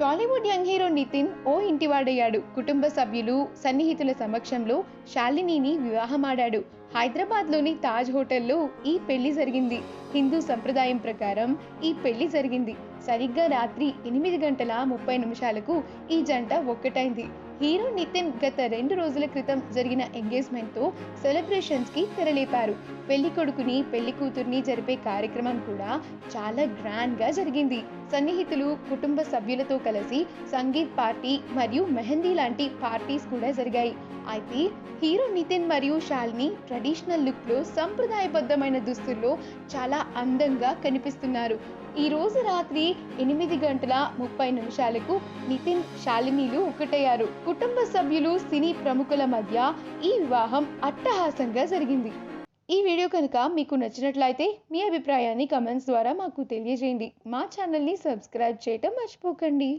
Tollywood young hero Nithin ఓ ఇంటివాడయ్యాడు. కుటుంబ సభ్యులు సన్నిహితుల సమక్షంలో శాలినిని వివాహమాడాడు. హైదరాబాద్లోని తాజ్ హోటల్లో ఈ పెళ్ళి జరిగింది. హిందూ సంప్రదాయం ప్రకారం ఈ పెళ్ళి జరిగింది. సరిగ్గా రాత్రి ఎనిమిది గంటల ముప్పై నిమిషాలకు ఈ జంట ఒక్కటైంది. హీరో నితిన్ గత రెండు రోజుల క్రితం జరిగిన ఎంగేజ్మెంట్తో సెలబ్రేషన్స్కి తెరలేపారు. పెళ్ళి కొడుకుని పెళ్ళి కూతుర్ని జరిపే కార్యక్రమం కూడా చాలా గ్రాండ్గా జరిగింది. సన్నిహితులు కుటుంబ సభ్యులతో కలిసి సంగీత్ పార్టీ మరియు మెహందీ లాంటి పార్టీస్ కూడా జరిగాయి. అయితే హీరో నితిన్ మరియు శాలిని ట్రెడిషనల్ లుక్లో సంప్రదాయబద్ధమైన దుస్తుల్లో చాలా అందంగా కనిపిస్తున్నారు. ఈ రోజు రాత్రి ఎనిమిది గంటల ముప్పై నిమిషాలకు నితిన్ శాలినీలు ఒకటయ్యారు. కుటుంబ సభ్యులు సినీ ప్రముఖుల మధ్య ఈ వివాహం అట్టహాసంగా జరిగింది. ఈ వీడియో కనుక మీకు నచ్చినట్లయితే మీ అభిప్రాయాన్ని కమెంట్స్ ద్వారా మాకు తెలియజేయండి. మా ఛానల్ని సబ్స్క్రైబ్ చేయటం మర్చిపోకండి.